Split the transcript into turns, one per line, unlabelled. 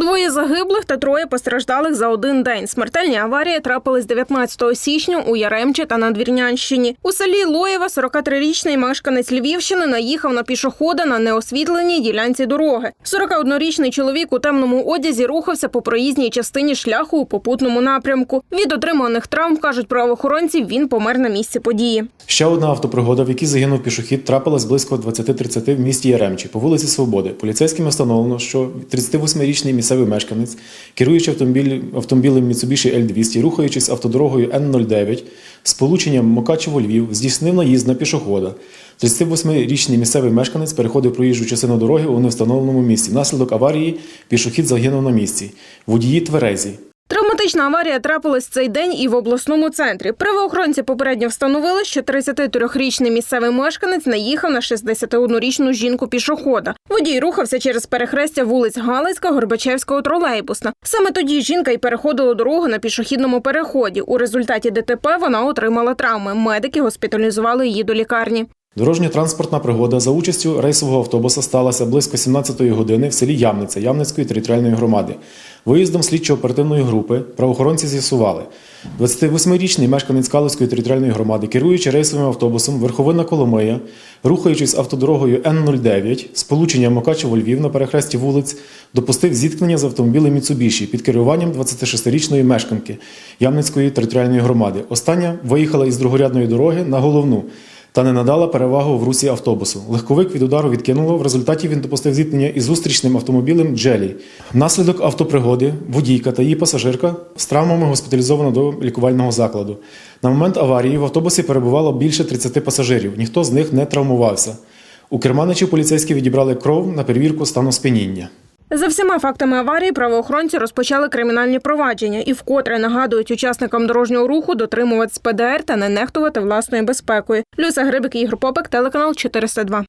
Двоє загиблих та троє постраждалих за один день. Смертельні аварії трапились 19 січня у Яремчі та Надвірнянщині. У селі Лоєва 43-річний мешканець Львівщини наїхав на пішохода на неосвітленій ділянці дороги. 41-річний чоловік у темному одязі рухався по проїзній частині шляху у попутному напрямку. Від отриманих травм кажуть правоохоронці. Він помер на місці події.
Ще одна автопригода, в якій загинув пішохід, трапилась близько 20.30 в місті Яремчі по вулиці Свободи. Поліцейським встановлено, що 38-річний місцевий мешканець, керуючи автомобілем Mitsubishi L200, рухаючись автодорогою Н09 з полученням Мокачево-Львів, здійснив наїзд на пішохода. 38-річний місцевий мешканець переходив проїжджу частину дороги у невстановленому місці. Внаслідок аварії пішохід загинув на місці. Водії тверезі.
Травматична аварія трапилась цей день і в обласному центрі. Правоохоронці попередньо встановили, що 33-річний місцевий мешканець наїхав на 61-річну жінку пішохода. Водій рухався через перехрестя вулиць Галицька, Горбачевського, Тролейбусна. Саме тоді жінка й переходила дорогу на пішохідному переході. У результаті ДТП вона отримала травми. Медики госпіталізували її до лікарні.
Дорожньо-транспортна пригода за участю рейсового автобуса сталася близько 17-ї години в селі Ямниця Ямницької територіальної громади. Виїздом слідчо-оперативної групи правоохоронці з'ясували. 28-річний мешканець Калицької територіальної громади, керуючи рейсовим автобусом Верховина Коломия, рухаючись автодорогою Н09 з полученням Мокачево-Львів на перехресті вулиць, допустив зіткнення з автомобілем Mitsubishi під керуванням 26-річної мешканки Ямницької територіальної громади. Остання виїхала із другорядної дороги на головну та не надала перевагу в русі автобусу. Легковик від удару відкинуло. В результаті він допустив зіткнення із зустрічним автомобілем Джелі. Внаслідок автопригоди водійка та її пасажирка з травмами госпіталізовано до лікувального закладу. На момент аварії в автобусі перебувало більше 30 пасажирів. Ніхто з них не травмувався. У керманичів поліцейські відібрали кров на перевірку стану сп'яніння.
За всіма фактами аварії правоохоронці розпочали кримінальні провадження і вкотре нагадують учасникам дорожнього руху дотримуватись ПДР та не нехтувати власною безпекою. Люся Грибик, Ігор Попик, телеканал 402.